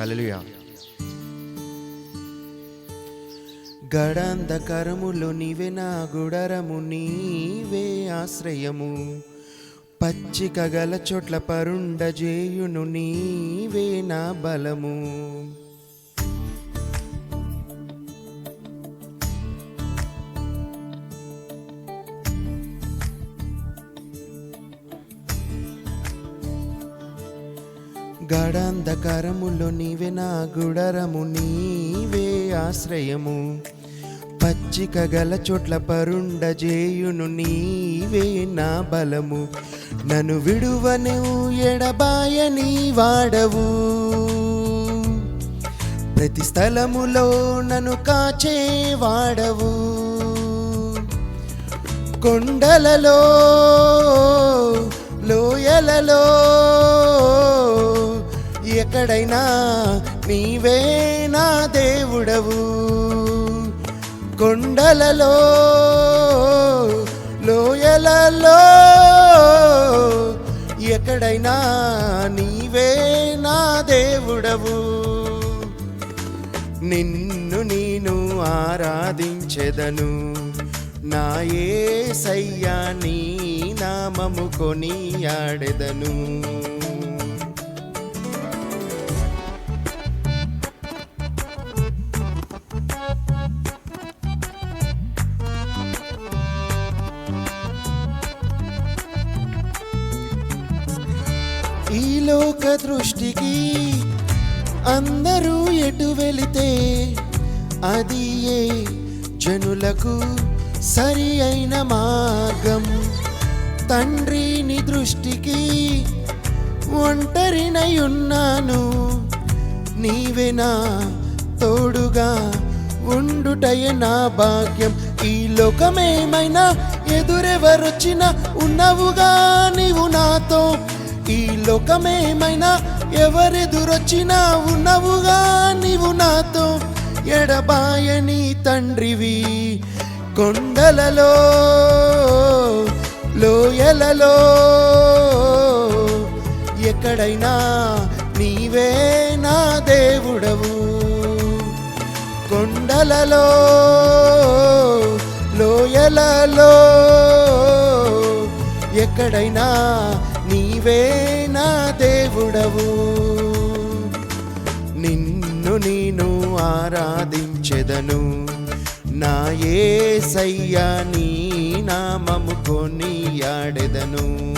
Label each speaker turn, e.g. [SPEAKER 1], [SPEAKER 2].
[SPEAKER 1] గడంద
[SPEAKER 2] గడాంధకరములో నీవే నా గుడరము నీవే ఆశ్రయము. పచ్చిక గల చోట్ల పరుండజేయును నీవే నా బలము. గడాంధకరములో నీవే నా గుడరము నీవే ఆశ్రయము. పచ్చిక గల చోట్ల పరుండజేయును నీవే నా బలము. నన్ను విడువను ఎడబాయని వాడవు. ప్రతి స్థలములో నన్ను కాచే వాడవు. కొండలలో లోయలలో ఎక్కడైనా నీవే నా దేవుడవు. కొండలలో లోయలలో ఎక్కడైనా నీవే నా దేవుడవు. నిన్ను నేను ఆరాధించెదను. నా యేసయ్యా నీ నామము కొనియాడెదను. ఈ లోక దృష్టికి అందరూ ఎటు వెళితే అది ఏ జనులకు సరి అయిన మార్గం? తండ్రిని దృష్టికి ఒంటరినై ఉన్నాను నీవే నా తోడుగా ఉండుటయే నా భాగ్యం. ఈ లోకమేమైనా ఎదురెవరొచ్చినా ఉన్నవుగా నీవు నాతో ఈ లోకమేమైనా ఎవరెదురొచ్చినా ఉన్నవుగా నీవు నాతో ఎడబాయని తండ్రివి. కొండలలో లోయలలో ఎక్కడైనా నీవే నా దేవుడవు. కొండలలో నీవే నా దేవుడవు. నిన్ను నేను ఆరాధించెదను. నా యేసయ్యా నీ నామము కొనియాడెదను